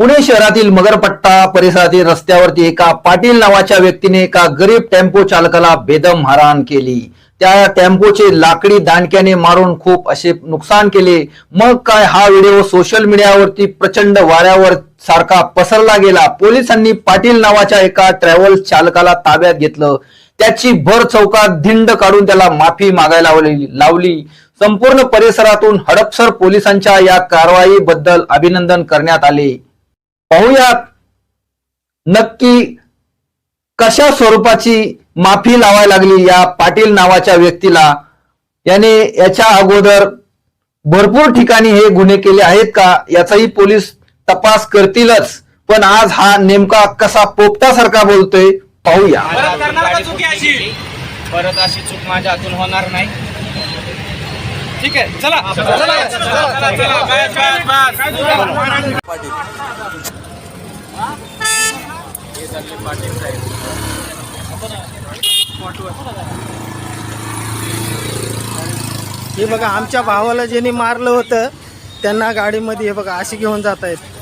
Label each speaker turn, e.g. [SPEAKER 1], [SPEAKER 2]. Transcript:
[SPEAKER 1] पुणे शहरातील मगरपट्टा परिसरातील रस्त्यावरती एका पाटील नावाच्या व्यक्तीने एका गरीब टेम्पो चालकाला बेदम मारहाण केली. त्या टेम्पोचे लाकडी दांडक्याने मारून खूप असे नुकसान केले. मग काय हा व्हिडिओ सोशल मीडियावरती प्रचंड वाऱ्यावर सारखा पसरला गेला. पोलिसांनी पाटील नावाच्या एका ट्रॅव्हल चालकाला ताब्यात घेतलं. त्याची भर चौकात धिंड काढून त्याला माफी मागायला लावली लावली. संपूर्ण परिसरातून हडपसर पोलिसांच्या या कारवाईबद्दल अभिनंदन करण्यात आले. पाहुयात नक्की कशा स्वरूपाची माफी लावायला लागली या पाटील नावाच्या व्यक्तीला याने याच्या अगोदर भरपूर ठिकाणी हे गुन्हे केले आहेत का याचाही पोलीस तपास करतीलच पण आज हा नेमका कसा पोपटासारखा बोलतोय पाहूया
[SPEAKER 2] परत
[SPEAKER 3] अशी चूक माझ्या हातून होणार नाही
[SPEAKER 2] ठीक आहे चला चला चला चला चला बस बस बस
[SPEAKER 4] हे बघा आमच्या भावाला ज्यांनी मारलं होतं त्यांना गाडीमध्ये हे बघा अशी घेऊन जात आहेत